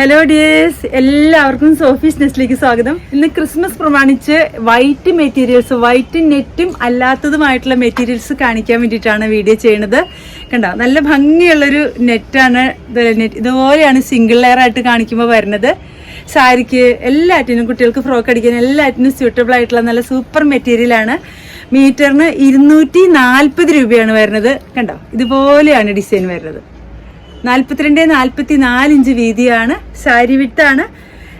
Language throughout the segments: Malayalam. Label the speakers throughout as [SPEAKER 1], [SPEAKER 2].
[SPEAKER 1] ഹലോ ഡിയേഴ്സ് എല്ലാവർക്കും സോഫീസ് നെസ്റ്റിലേക്ക് സ്വാഗതം. ഇന്ന് ക്രിസ്മസ് പ്രമാണിച്ച് വൈറ്റ് മെറ്റീരിയൽസ് വൈറ്റ് നെറ്റും അല്ലാത്തതുമായിട്ടുള്ള മെറ്റീരിയൽസ് കാണിക്കാൻ വേണ്ടിയിട്ടാണ് വീഡിയോ ചെയ്യണത് കണ്ടോ? നല്ല ഭംഗിയുള്ളൊരു നെറ്റാണ് നെറ്റ് ഇതുപോലെയാണ് സിംഗിൾ ലെയർ ആയിട്ട് കാണിക്കുമ്പോൾ വരുന്നത്. സാരിക്ക് എല്ലാറ്റിനും കുട്ടികൾക്ക് ഫ്രോക്ക് അടിക്കാൻ എല്ലാറ്റിനും സ്യൂട്ടബിൾ ആയിട്ടുള്ള നല്ല സൂപ്പർ മെറ്റീരിയലാണ് മീറ്ററിന് ഇരുന്നൂറ്റി നാൽപ്പത് രൂപയാണ് വരുന്നത്. കണ്ടോ? ഇതുപോലെയാണ് ഡിസൈൻ വരുന്നത്. നാൽപ്പത്തിരണ്ട് നാൽപ്പത്തി ഇഞ്ച് വീതിയാണ്. സാരി വിട്ടാണ്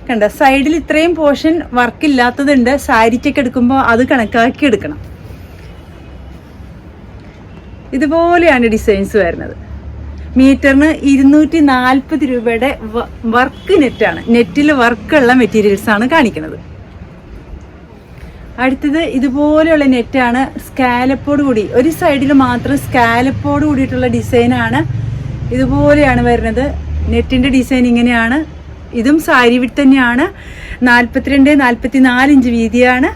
[SPEAKER 1] കണ്ട സൈഡിൽ ഇത്രയും പോർഷൻ വർക്ക് ഇല്ലാത്തതുണ്ട്. സാരിക്കൊക്കെ എടുക്കുമ്പോൾ അത് കണക്കാക്കി എടുക്കണം. ഇതുപോലെയാണ് ഡിസൈൻസ് വരുന്നത്. മീറ്ററിന് ഇരുന്നൂറ്റി നാൽപ്പത് രൂപയുടെ വർക്ക് നെറ്റാണ് നെറ്റിൽ വർക്കുള്ള മെറ്റീരിയൽസ് ആണ് കാണിക്കുന്നത്. അടുത്തത് ഇതുപോലെയുള്ള നെറ്റാണ് സ്കാലപ്പോട് കൂടി. ഒരു സൈഡിൽ മാത്രം സ്കാലപ്പോട് കൂടിയിട്ടുള്ള ഡിസൈനാണ് ഇതുപോലെയാണ് വരുന്നത്. നെറ്റിന്റെ ഡിസൈൻ ഇങ്ങനെയാണ്. ഇതും സാരി വിട്ട് തന്നെയാണ്. നാൽപ്പത്തിരണ്ട് നാൽപ്പത്തി നാല് ഇഞ്ച് വീതിയാണ്.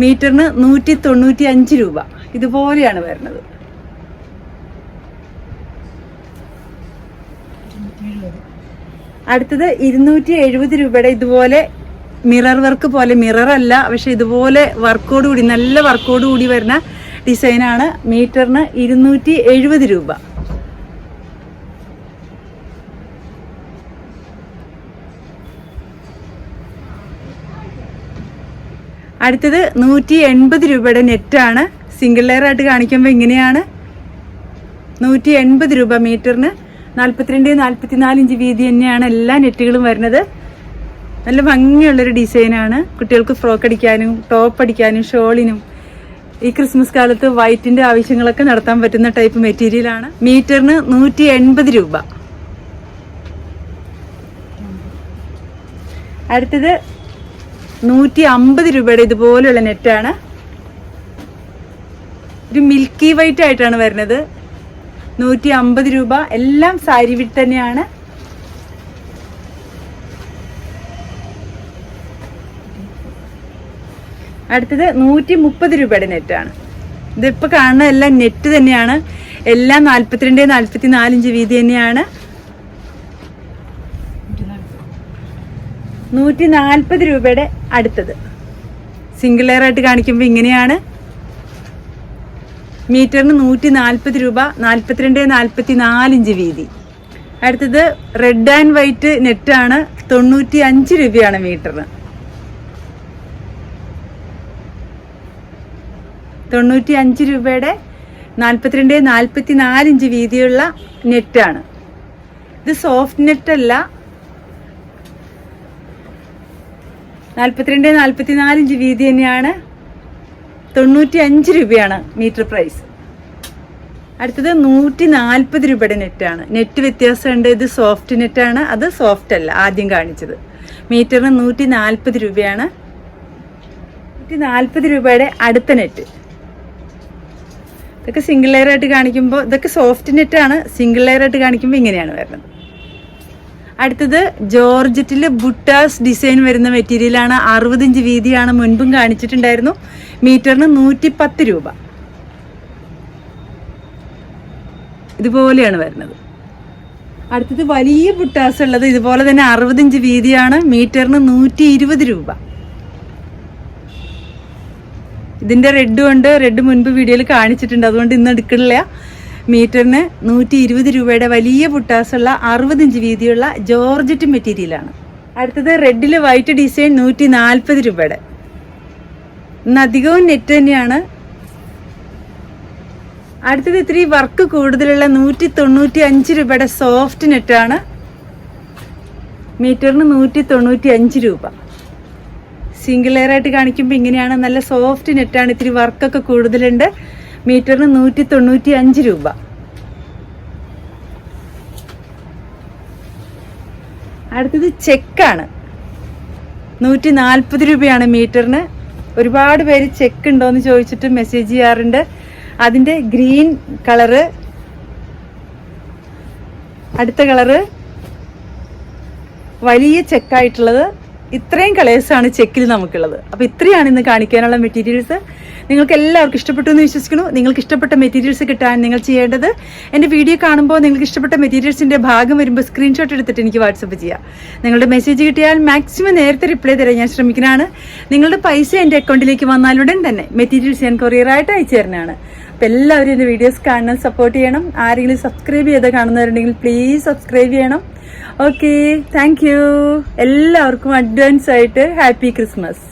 [SPEAKER 1] മീറ്ററിന് നൂറ്റി തൊണ്ണൂറ്റി അഞ്ച് രൂപ. ഇതുപോലെയാണ് വരുന്നത്. അടുത്തത് ഇരുന്നൂറ്റി എഴുപത് രൂപയുടെ ഇതുപോലെ മിറർ വർക്ക് പോലെ മിറർ അല്ല പക്ഷെ ഇതുപോലെ വർക്കോട് കൂടി നല്ല വർക്കോട് കൂടി വരുന്ന ഡിസൈനാണ് മീറ്ററിന് ഇരുന്നൂറ്റി എഴുപത് രൂപ. അടുത്തത് നൂറ്റി എൺപത് രൂപയുടെ നെറ്റാണ്. സിംഗിൾ ലെയർ ആയിട്ട് കാണിക്കുമ്പോൾ ഇങ്ങനെയാണ്. നൂറ്റി എൺപത് രൂപ മീറ്ററിന് നാൽപ്പത്തിരണ്ട് നാൽപ്പത്തിനാല് ഇഞ്ച് വീതി തന്നെയാണ് എല്ലാ നെറ്റുകളും വരുന്നത്. നല്ല ഭംഗിയുള്ളൊരു ഡിസൈനാണ്. കുട്ടികൾക്ക് ഫ്രോക്ക് അടിക്കാനും ടോപ്പ് അടിക്കാനും ഷോളിനും ഈ ക്രിസ്മസ് കാലത്ത് വൈറ്റിന്റെ ആവശ്യങ്ങളൊക്കെ നടത്താൻ പറ്റുന്ന ടൈപ്പ് മെറ്റീരിയലാണ് മീറ്ററിന് നൂറ്റി എൺപത് രൂപ. അടുത്തത് നൂറ്റി അമ്പത് രൂപയുടെ ഇതുപോലെയുള്ള നെറ്റാണ്. ഒരു മിൽക്കി വൈറ്റ് ആയിട്ടാണ് വരുന്നത്. നൂറ്റി അമ്പത് രൂപ. എല്ലാം സാരി വിട്ട് തന്നെയാണ്. അടുത്തത് നൂറ്റി മുപ്പത് രൂപയുടെ നെറ്റാണ്. ഇതിപ്പോൾ കാണുന്ന എല്ലാം നെറ്റ് തന്നെയാണ്. എല്ലാം നാൽപ്പത്തിരണ്ട് നാൽപ്പത്തി നാലിഞ്ച് വീതി തന്നെയാണ്. നൂറ്റി നാൽപ്പത് രൂപയുടെ അടുത്തത്. സിംഗിൾ ലെയർ ആയിട്ട് കാണിക്കുമ്പോൾ ഇങ്ങനെയാണ്. മീറ്ററിന് നൂറ്റി നാൽപ്പത് രൂപ നാൽപ്പത്തിരണ്ട് നാൽപ്പത്തി നാലിഞ്ച് വീതി. അടുത്തത് റെഡ് ആൻഡ് വൈറ്റ് നെറ്റാണ് തൊണ്ണൂറ്റി അഞ്ച് രൂപയാണ് മീറ്ററിന് തൊണ്ണൂറ്റി അഞ്ച് രൂപയുടെ നാൽപ്പത്തിരണ്ട് നാൽപ്പത്തി നാലിഞ്ച് വീതിയുള്ള നെറ്റാണ് ഇത് സോഫ്റ്റ് നെറ്റ് അല്ല നാൽപ്പത്തിരണ്ട് നാൽപ്പത്തി ഇഞ്ച് വീതി തന്നെയാണ്. തൊണ്ണൂറ്റി അഞ്ച് രൂപയാണ് മീറ്റർ പ്രൈസ്. അടുത്തത് നൂറ്റി നാൽപ്പത് രൂപയുടെ നെറ്റാണ് നെറ്റ് വ്യത്യാസമുണ്ട്. ഇത് സോഫ്റ്റ് നെറ്റാണ് അത് സോഫ്റ്റ് അല്ല. ആദ്യം കാണിച്ചത്. മീറ്ററിന് നൂറ്റി നാൽപ്പത് രൂപയാണ്. നൂറ്റി നാൽപ്പത് രൂപയുടെ അടുത്ത നെറ്റ് ഇതൊക്കെ സിംഗിൾ ലെയർ ആയിട്ട് കാണിക്കുമ്പോൾ ഇതൊക്കെ സോഫ്റ്റ് നെറ്റാണ് സിംഗിൾ ലെയർ ആയിട്ട് കാണിക്കുമ്പോൾ ഇങ്ങനെയാണ് വരുന്നത്. അടുത്തത് ജോർജറ്റിൽ ബുട്ടാസ് ഡിസൈൻ വരുന്ന മെറ്റീരിയലാണ് അറുപത് ഇഞ്ച് വീതിയാണ് മുൻപും കാണിച്ചിട്ടുണ്ടായിരുന്നു. മീറ്ററിന് നൂറ്റി പത്ത് രൂപ. ഇതുപോലെയാണ് വരുന്നത്. അടുത്തത് വലിയ ബുട്ടാസ് ഉള്ളത്. ഇതുപോലെ തന്നെ അറുപത് ഇഞ്ച് വീതിയാണ്. മീറ്ററിന് നൂറ്റി ഇരുപത് രൂപ. ഇതിന്റെ റെഡും ഉണ്ട്. റെഡ് മുൻപ് വീഡിയോയിൽ കാണിച്ചിട്ടുണ്ട്. അതുകൊണ്ട് ഇന്ന് എടുക്കണില്ല. മീറ്ററിന് നൂറ്റി ഇരുപത് രൂപയുടെ വലിയ പുട്ടാസുള്ള അറുപത് ഇഞ്ച് വീതിയുള്ള ജോർജറ്റ് മെറ്റീരിയലാണ്. അടുത്തത് റെഡിൽ വൈറ്റ് ഡിസൈൻ നൂറ്റി നാൽപ്പത് രൂപയുടെ. ഇന്ന് അധികവും നെറ്റ് തന്നെയാണ്. അടുത്തത് ഇത്തിരി വർക്ക് കൂടുതലുള്ള നൂറ്റി തൊണ്ണൂറ്റി അഞ്ച് രൂപയുടെ സോഫ്റ്റ് നെറ്റാണ്. മീറ്ററിന് നൂറ്റി തൊണ്ണൂറ്റി അഞ്ച് രൂപ. സിംഗിൾ ലെയർ ആയിട്ട് കാണിക്കുമ്പോൾ ഇങ്ങനെയാണ് നല്ല സോഫ്റ്റ് നെറ്റാണ്. ഇത്തിരി വർക്കൊക്കെ കൂടുതലുണ്ട്. മീറ്ററിന് നൂറ്റി തൊണ്ണൂറ്റി അഞ്ച് രൂപ. അടുത്തത് ചെക്കാണ്. നൂറ്റി നാൽപ്പത് രൂപയാണ് മീറ്ററിന്. ഒരുപാട് പേര് ചെക്ക് ഉണ്ടോയെന്ന് ചോദിച്ചിട്ട് മെസ്സേജ് ചെയ്യാറുണ്ട്. അതിന്റെ ഗ്രീൻ കളറ്. അടുത്ത കളറ് വലിയ ചെക്കായിട്ടുള്ളത്. ഇത്രയും കളേഴ്സാണ് ചെക്കിൽ നമുക്കുള്ളത്. അപ്പോൾ ഇത്രയാണ് ഇന്ന് കാണിക്കാനുള്ള മെറ്റീരിയൽസ് നിങ്ങൾക്ക് എല്ലാവർക്കും ഇഷ്ടപ്പെട്ടു എന്ന് വിശ്വസിക്കുന്നു. നിങ്ങൾക്ക് ഇഷ്ടപ്പെട്ട മെറ്റീരിയൽസ് കിട്ടാൻ നിങ്ങൾ ചെയ്യേണ്ടത് എന്റെ വീഡിയോ കാണുമ്പോൾ നിങ്ങൾക്ക് ഇഷ്ടപ്പെട്ട മെറ്റീരിയൽസിന്റെ ഭാഗം വരുമ്പോൾ സ്ക്രീൻഷോട്ട് എടുത്തിട്ട് എനിക്ക് വാട്സപ്പ് ചെയ്യാം. നിങ്ങളുടെ മെസ്സേജ് കിട്ടിയാൽ മാക്സിമം നേരത്തെ റിപ്ലൈ തരാൻ ഞാൻ ശ്രമിക്കുന്നതാണ്. നിങ്ങളുടെ പൈസ എന്റെ അക്കൗണ്ടിലേക്ക് വന്നാലുടൻ തന്നെ മെറ്റീരിയൽസ് ഞാൻ കൊറിയറായിട്ട് അയച്ചു തരുന്നതാണ്. അപ്പോൾ എല്ലാവരും എന്റെ വീഡിയോസ് കാണാൻ സപ്പോർട്ട് ചെയ്യണം. ആരെങ്കിലും സബ്സ്ക്രൈബ് ചെയ്ത് കാണുന്നവരുണ്ടെങ്കിൽ പ്ലീസ് സബ്സ്ക്രൈബ് ചെയ്യണം. ഓക്കെ താങ്ക് എല്ലാവർക്കും അഡ്വാൻസ് ആയിട്ട് ഹാപ്പി ക്രിസ്മസ്